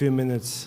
few minutes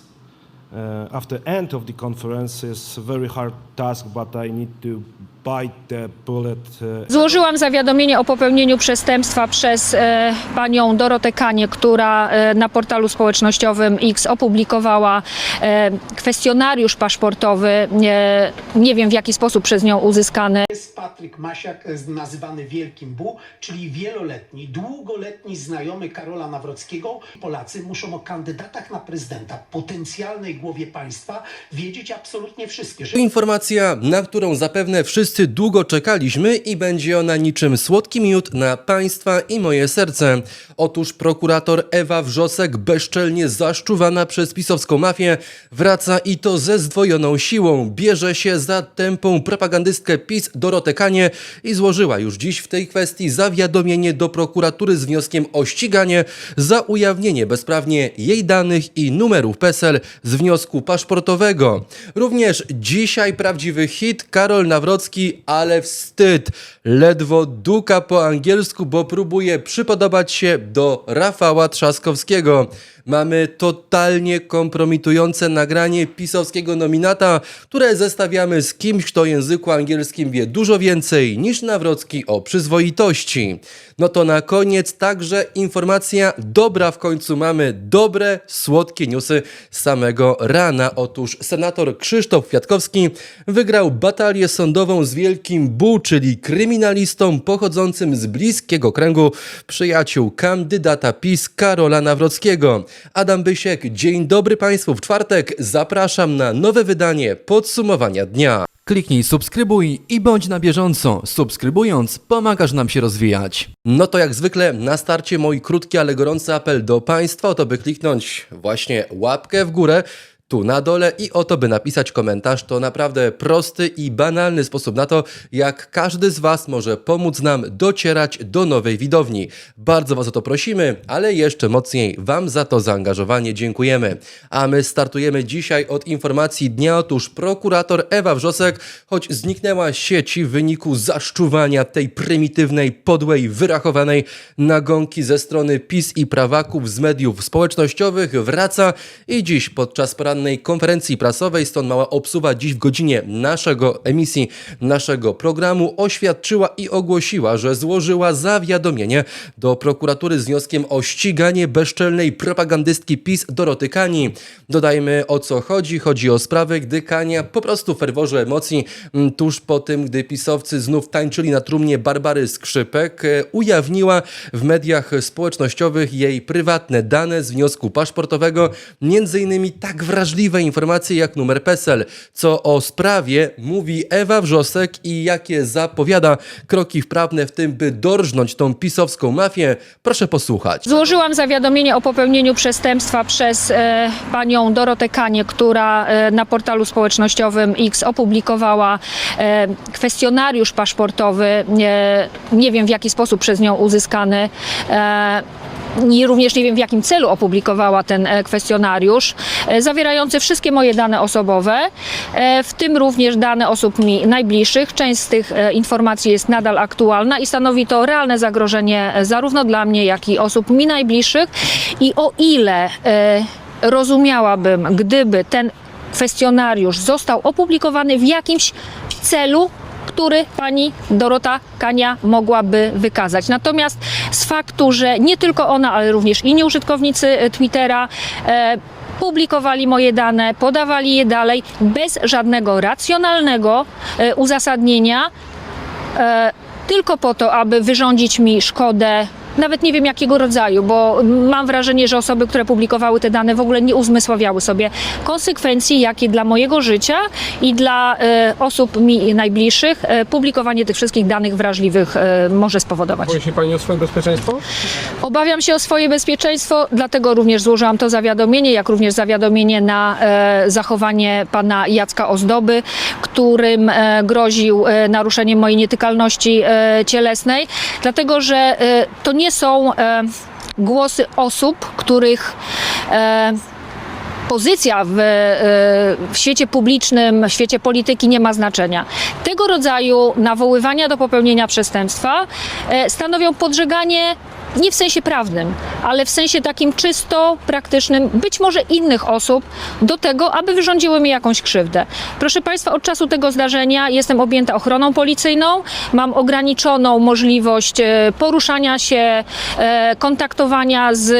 uh, after end of the conference is very hard task, but I need to bite the bullet. Uh, Złożyłam zawiadomienie o popełnieniu przestępstwa przez e, panią Dorotę Kanie, która e, na portalu społecznościowym X opublikowała e, kwestionariusz paszportowy. E, nie wiem w jaki sposób przez nią uzyskany. Jest Patryk Masiak, e, nazywany Wielkim Bu, czyli wieloletni, długoletni znajomy Karola Nawrockiego. Polacy muszą o kandydatach na prezydenta, potencjalnej głowie państwa, wiedzieć absolutnie wszystkie. Informacja, na którą zapewne wszyscy długo czekaliśmy i będzie ona niczym słodki miód na Państwa i moje serce. Otóż prokurator Ewa Wrzosek, bezczelnie zaszczuwana przez pisowską mafię, wraca i to ze zdwojoną siłą. Bierze się za tępą propagandystkę PiS Dorotę Kanie i złożyła już dziś w tej kwestii zawiadomienie do prokuratury z wnioskiem o ściganie za ujawnienie bezprawnie jej danych i numerów PESEL z wniosku paszportowego. Również dzisiaj prawdziwy hit Karol Nawrocki, ale wstyd. Ledwo duka po angielsku, bo próbuje przypodobać się do Rafała Trzaskowskiego. Mamy totalnie kompromitujące nagranie pisowskiego nominata, które zestawiamy z kimś, kto języku angielskim wie dużo więcej niż Nawrocki o przyzwoitości. No to na koniec także informacja dobra w końcu mamy, dobre, słodkie newsy z samego rana. Otóż senator Krzysztof Kwiatkowski wygrał batalię sądową z Wielkim Bu, czyli kryminalistą pochodzącym z bliskiego kręgu przyjaciół kandydata PiS Karola Nawrockiego. Adam Bysiek, dzień dobry Państwu w czwartek. Zapraszam na nowe wydanie podsumowania dnia. Kliknij subskrybuj i bądź na bieżąco. Subskrybując, pomagasz nam się rozwijać. No to jak zwykle na starcie mój krótki, ale gorący apel do Państwa, o to by kliknąć właśnie łapkę w górę, tu na dole i o to by napisać komentarz. To naprawdę prosty i banalny sposób na to, jak każdy z Was może pomóc nam docierać do nowej widowni. Bardzo Was o to prosimy, ale jeszcze mocniej Wam za to zaangażowanie dziękujemy. A my startujemy dzisiaj od informacji dnia. Otóż prokurator Ewa Wrzosek, choć zniknęła z sieci w wyniku zaszczuwania tej prymitywnej, podłej, wyrachowanej nagonki ze strony PiS i prawaków z mediów społecznościowych, wraca i dziś podczas porannej konferencji prasowej, stąd mała obsuwa dziś w godzinie naszego emisji, naszego programu, oświadczyła i ogłosiła, że złożyła zawiadomienie do prokuratury z wnioskiem o ściganie bezczelnej propagandystki PiS Doroty Kani. Dodajmy o co chodzi. Chodzi o sprawę, gdy Kania po prostu w ferworze emocji, m, tuż po tym, gdy pisowcy znów tańczyli na trumnie Barbary Skrzypek, e, ujawniła w mediach społecznościowych jej prywatne dane z wniosku paszportowego, między innymi tak wrażliwe informacje jak numer PESEL, co o sprawie mówi Ewa Wrzosek i jakie zapowiada kroki wprawne w tym, by dorżnąć tą pisowską mafię. Proszę posłuchać. Złożyłam zawiadomienie o popełnieniu przestępstwa przez e, panią Dorotę Kanie, która e, na portalu społecznościowym X opublikowała e, kwestionariusz paszportowy. E, nie wiem w jaki sposób przez nią uzyskany. E, i również nie wiem w jakim celu opublikowała ten e, kwestionariusz, e, zawierający wszystkie moje dane osobowe, e, w tym również dane osób mi najbliższych. Część z tych informacji jest nadal aktualna i stanowi to realne zagrożenie zarówno dla mnie, jak i osób mi najbliższych. I o ile rozumiałabym, gdyby ten kwestionariusz został opublikowany w jakimś celu, który pani Dorota Kania mogłaby wykazać. Natomiast z faktu, że nie tylko ona, ale również inni użytkownicy e, Twittera e, publikowali moje dane, podawali je dalej bez żadnego racjonalnego e, uzasadnienia, e, tylko po to, aby wyrządzić mi szkodę. Nawet nie wiem jakiego rodzaju, bo mam wrażenie, że osoby, które publikowały te dane w ogóle nie uzmysławiały sobie konsekwencji, jakie dla mojego życia i dla e, osób mi najbliższych e, publikowanie tych wszystkich danych wrażliwych e, może spowodować. Boi się Pani o swoje bezpieczeństwo? Obawiam się o swoje bezpieczeństwo, dlatego również złożyłam to zawiadomienie, jak również zawiadomienie na e, zachowanie pana Jacka Ozdoby, którym e, groził e, naruszeniem mojej nietykalności e, cielesnej, dlatego że e, to nie są e, głosy osób, których e, pozycja w, e, w świecie publicznym, w świecie polityki nie ma znaczenia. Tego rodzaju nawoływania do popełnienia przestępstwa e, stanowią podżeganie nie w sensie prawnym, ale w sensie takim czysto praktycznym, być może innych osób, do tego, aby wyrządziły mi jakąś krzywdę. Proszę Państwa, od czasu tego zdarzenia jestem objęta ochroną policyjną, mam ograniczoną możliwość e, poruszania się, e, kontaktowania z.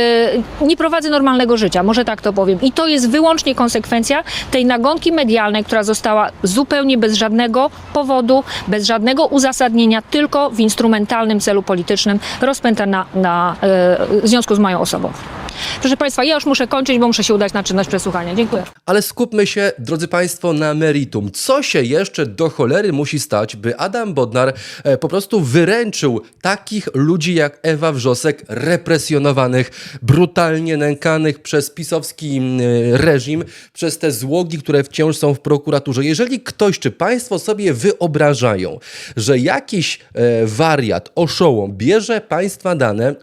Nie prowadzę normalnego życia, może tak to powiem. I to jest wyłącznie konsekwencja tej nagonki medialnej, która została zupełnie bez żadnego powodu, bez żadnego uzasadnienia, tylko w instrumentalnym celu politycznym rozpętana na, e, w związku z moją osobą. Proszę Państwa, ja już muszę kończyć, bo muszę się udać na czynność przesłuchania. Dziękuję. Ale skupmy się, drodzy Państwo, na meritum. Co się jeszcze do cholery musi stać, by Adam Bodnar e, po prostu wyręczył takich ludzi jak Ewa Wrzosek, represjonowanych, brutalnie nękanych przez pisowski mm, reżim, przez te złogi, które wciąż są w prokuraturze. Jeżeli ktoś, czy Państwo sobie wyobrażają, że jakiś e, wariat, oszołom bierze Państwa dane,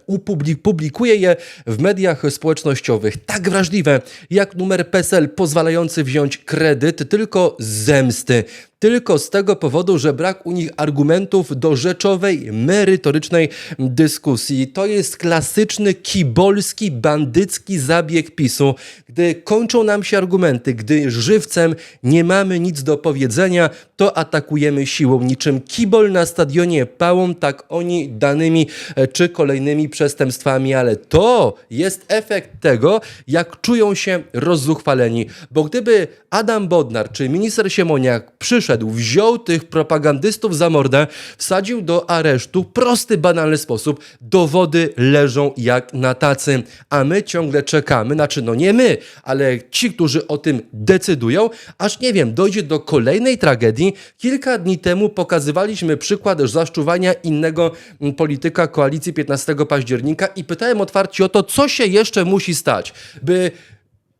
publikuje je w mediach społecznościowych, tak wrażliwe jak numer PESEL pozwalający wziąć kredyt tylko z zemsty. Tylko z tego powodu, że brak u nich argumentów do rzeczowej, merytorycznej dyskusji. To jest klasyczny kibolski, bandycki zabieg PiSu, gdy kończą nam się argumenty, gdy żywcem nie mamy nic do powiedzenia, to atakujemy siłą. Niczym kibol na stadionie pałą, tak oni danymi e, czy kolejnymi przestępstwami, ale to jest efekt tego, jak czują się rozzuchwaleni. Bo gdyby Adam Bodnar czy minister Siemoniak przyszedł, wziął tych propagandystów za mordę, wsadził do aresztu, prosty, banalny sposób, dowody leżą jak na tacy, a my ciągle czekamy, znaczy no nie my, ale ci, którzy o tym decydują, aż nie wiem, dojdzie do kolejnej tragedii. Kilka dni temu pokazywaliśmy przykład zaszczuwania innego mm, polityka koalicji 15 października i pytałem otwarcie o to, co się jeszcze musi stać, by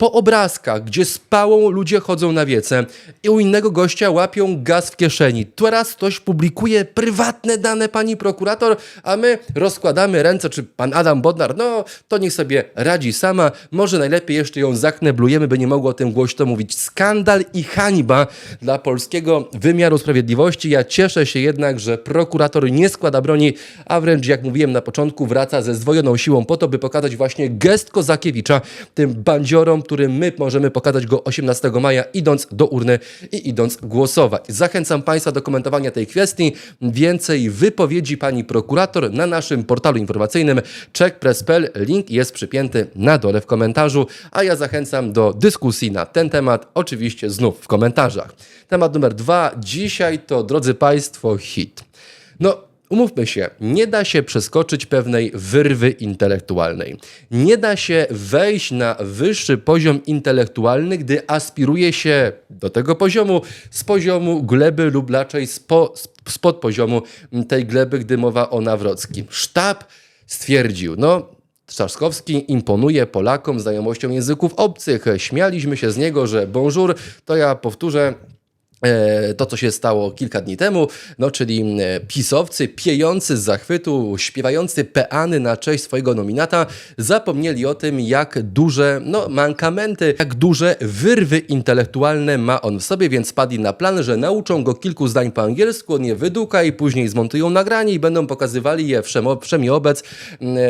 po obrazkach, gdzie z pałą ludzie chodzą na wiece i u innego gościa łapią gaz w kieszeni. Teraz ktoś publikuje prywatne dane pani prokurator, a my rozkładamy ręce, czy pan Adam Bodnar, no to niech sobie radzi sama, może najlepiej jeszcze ją zakneblujemy, by nie mogło o tym głośno mówić. Skandal i hańba dla polskiego wymiaru sprawiedliwości. Ja cieszę się jednak, że prokurator nie składa broni, a wręcz jak mówiłem na początku, wraca ze zdwojoną siłą po to, by pokazać właśnie gest Kozakiewicza tym bandziorom, którym my możemy pokazać go 18 maja, idąc do urny i idąc głosować. Zachęcam Państwa do komentowania tej kwestii. Więcej wypowiedzi pani prokurator na naszym portalu informacyjnym checkpress.pl. Link jest przypięty na dole w komentarzu, a ja zachęcam do dyskusji na ten temat, oczywiście znów w komentarzach. Temat numer dwa. Dzisiaj to, drodzy Państwo, hit. No, Umówmy się, nie da się przeskoczyć pewnej wyrwy intelektualnej. Nie da się wejść na wyższy poziom intelektualny, gdy aspiruje się do tego poziomu z poziomu gleby lub raczej spo, spod poziomu tej gleby, gdy mowa o Nawrockim. Sztab stwierdził, no Trzaskowski imponuje Polakom znajomością języków obcych. Śmialiśmy się z niego, że bonjour, to ja powtórzę, to, co się stało kilka dni temu, no, czyli e, pisowcy piejący z zachwytu, śpiewający peany na cześć swojego nominata, zapomnieli o tym, jak duże no, mankamenty, jak duże wyrwy intelektualne ma on w sobie, więc spadli na plan, że nauczą go kilku zdań po angielsku, on je wyduka i później zmontują nagranie i będą pokazywali je wszemo, wszemiobec mm, e,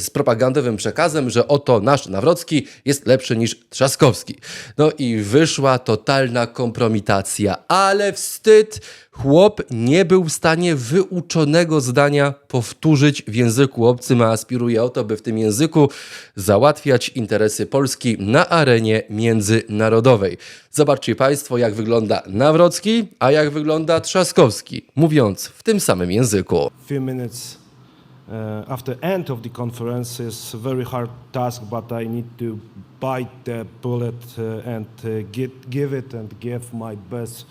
z propagandowym przekazem, że oto nasz Nawrocki jest lepszy niż Trzaskowski. No i wyszła totalna kompromitacja, ale wstyd, chłop nie był w stanie wyuczonego zdania powtórzyć w języku obcym, a aspiruje o to, by w tym języku załatwiać interesy Polski na arenie międzynarodowej. Zobaczcie Państwo, jak wygląda Nawrocki, a jak wygląda Trzaskowski, mówiąc w tym samym języku. few minutes uh, after end of the conference is a very hard task, but I need to bite the bullet uh, and uh, get, give it and give my best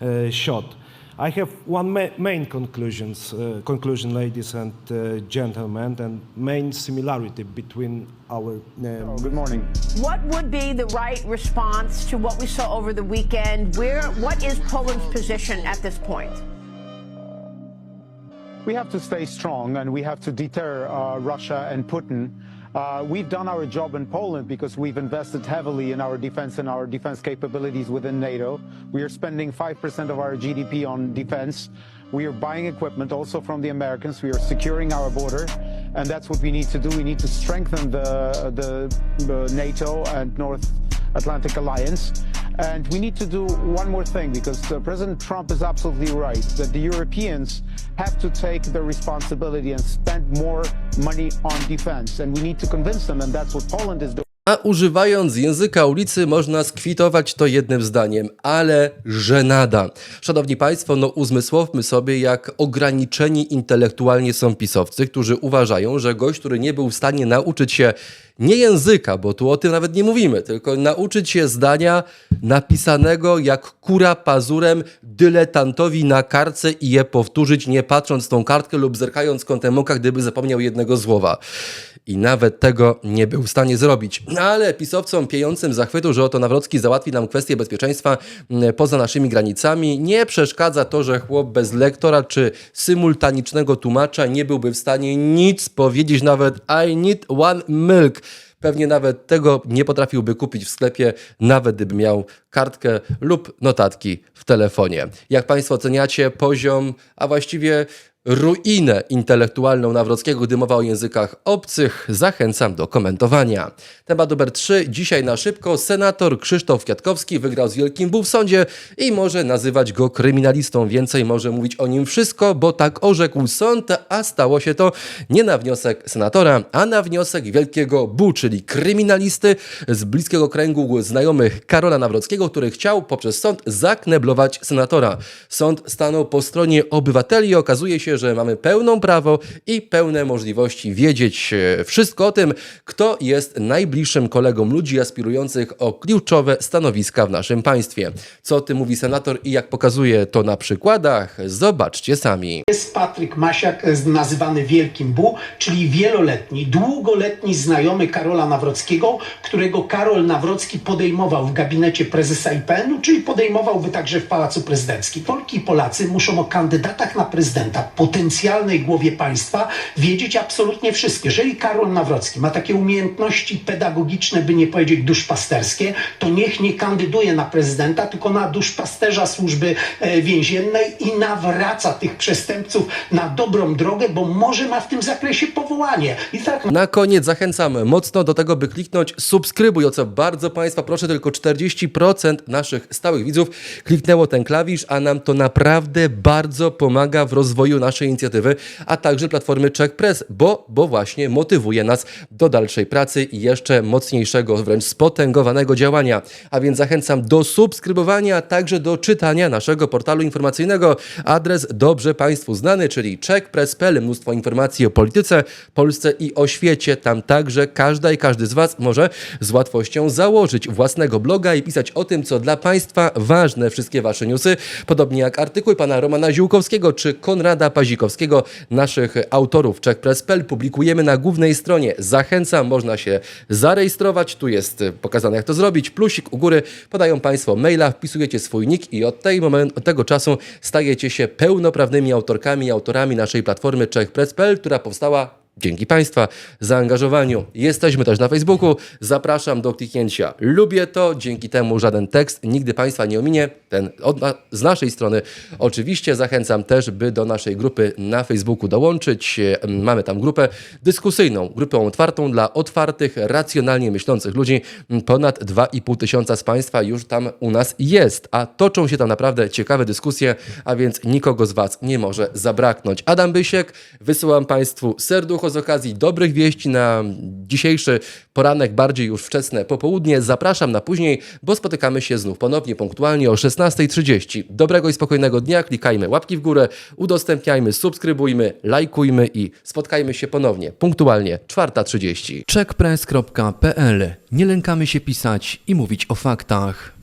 uh, shot. I have one ma- main conclusions, uh, conclusion, ladies and uh, gentlemen, and main similarity between our. Um, Good morning. What would be the right response to what we saw over the weekend? Where, what is Poland's position at this point? We have to stay strong and we have to deter uh, Russia and Putin. Uh, we've done our job in Poland because we've invested heavily in our defense and our defense capabilities within NATO. We are spending 5% of our GDP on defense. We are buying equipment also from the Americans. We are securing our border. and that's what we need to do. We need to strengthen the, the, the NATO and North Atlantic Alliance. And we need to do one more thing because uh, President Trump is absolutely right that the Europeans have to take their responsibility and spend more money on defense. And we need to convince them, and that's what Poland is doing. A używając języka ulicy można skwitować to jednym zdaniem, ale żenada. Szanowni Państwo, no uzmysłowmy sobie, jak ograniczeni intelektualnie są pisowcy, którzy uważają, że gość, który nie był w stanie nauczyć się nie języka, bo tu o tym nawet nie mówimy, tylko nauczyć się zdania napisanego jak kura pazurem dyletantowi na kartce i je powtórzyć, nie patrząc tą kartkę lub zerkając kątem oka, gdyby zapomniał jednego słowa. I nawet tego nie był w stanie zrobić. No ale pisowcom piejącym zachwytu, że oto Nawrocki załatwi nam kwestię bezpieczeństwa poza naszymi granicami, nie przeszkadza to, że chłop bez lektora czy symultanicznego tłumacza nie byłby w stanie nic powiedzieć, nawet I need one milk. Pewnie nawet tego nie potrafiłby kupić w sklepie, nawet gdyby miał kartkę lub notatki w telefonie. Jak Państwo oceniacie poziom, a właściwie ruinę intelektualną Nawrockiego, gdy mowa o językach obcych, zachęcam do komentowania. Temat numer 3. Dzisiaj na szybko senator Krzysztof Kwiatkowski wygrał z Wielkim Bół w sądzie i może nazywać go kryminalistą. Więcej może mówić o nim wszystko, bo tak orzekł sąd, a stało się to nie na wniosek senatora, a na wniosek Wielkiego Bu, czyli kryminalisty z bliskiego kręgu znajomych Karola Nawrockiego, który chciał poprzez sąd zakneblować senatora. Sąd stanął po stronie obywateli i okazuje się, że mamy pełną prawo i pełne możliwości wiedzieć e, wszystko o tym, kto jest najbliższym kolegą ludzi aspirujących o kluczowe stanowiska w naszym państwie. Co o tym mówi senator i jak pokazuje to na przykładach, zobaczcie sami. Jest Patryk Masiak, e, nazywany Wielkim Bu, czyli wieloletni, długoletni znajomy Karola Nawrockiego, którego Karol Nawrocki podejmował w gabinecie prezesa IPN-u, czyli podejmowałby także w Pałacu Prezydenckim. Polki i Polacy muszą o kandydatach na prezydenta, potencjalnej głowie państwa, wiedzieć absolutnie wszystko. Jeżeli Karol Nawrocki ma takie umiejętności pedagogiczne, by nie powiedzieć duszpasterskie, to niech nie kandyduje na prezydenta, tylko na duszpasterza służby e, więziennej i nawraca tych przestępców na dobrą drogę, bo może ma w tym zakresie powołanie. I tak Na koniec zachęcam mocno do tego, by kliknąć subskrybuj, o co bardzo Państwa proszę, tylko 40% naszych stałych widzów kliknęło ten klawisz, a nam to naprawdę bardzo pomaga w rozwoju naszej inicjatywy, a także platformy Czech Press, bo, bo właśnie motywuje nas do dalszej pracy i jeszcze mocniejszego, wręcz spotęgowanego działania. A więc zachęcam do subskrybowania, a także do czytania naszego portalu informacyjnego. Adres dobrze Państwu znany, czyli czechpress.pl. Mnóstwo informacji o polityce, Polsce i o świecie. Tam także każda i każdy z Was może z łatwością założyć własnego bloga i pisać o tym, co dla Państwa ważne. Wszystkie Wasze newsy, podobnie jak artykuły pana Romana Ziółkowskiego czy Konrada Pazikowskiego, naszych autorów czechpress.pl publikujemy na głównej stronie. Zachęcam, można się zarejestrować. Tu jest pokazane, jak to zrobić. Plusik u góry podają Państwo maila, wpisujecie swój nick i od, tej moment, od tego czasu stajecie się pełnoprawnymi autorkami i autorami naszej platformy czechpress.pl, która powstała Dzięki Państwa zaangażowaniu. Jesteśmy też na Facebooku. Zapraszam do kliknięcia. Lubię to. Dzięki temu żaden tekst nigdy Państwa nie ominie. Ten od, na, z naszej strony oczywiście zachęcam też, by do naszej grupy na Facebooku dołączyć. Mamy tam grupę dyskusyjną, grupę otwartą dla otwartych, racjonalnie myślących ludzi. Ponad 2,5 tysiąca z Państwa już tam u nas jest, a toczą się tam naprawdę ciekawe dyskusje, a więc nikogo z Was nie może zabraknąć. Adam Bysiek, wysyłam Państwu serducho z okazji dobrych wieści na dzisiejszy poranek, bardziej już wczesne popołudnie. Zapraszam na później, bo spotykamy się znów ponownie punktualnie o 16.30. Dobrego i spokojnego dnia, klikajmy łapki w górę, udostępniajmy, subskrybujmy, lajkujmy i spotkajmy się ponownie punktualnie 4.30. czekpress.pl Nie lękamy się pisać i mówić o faktach.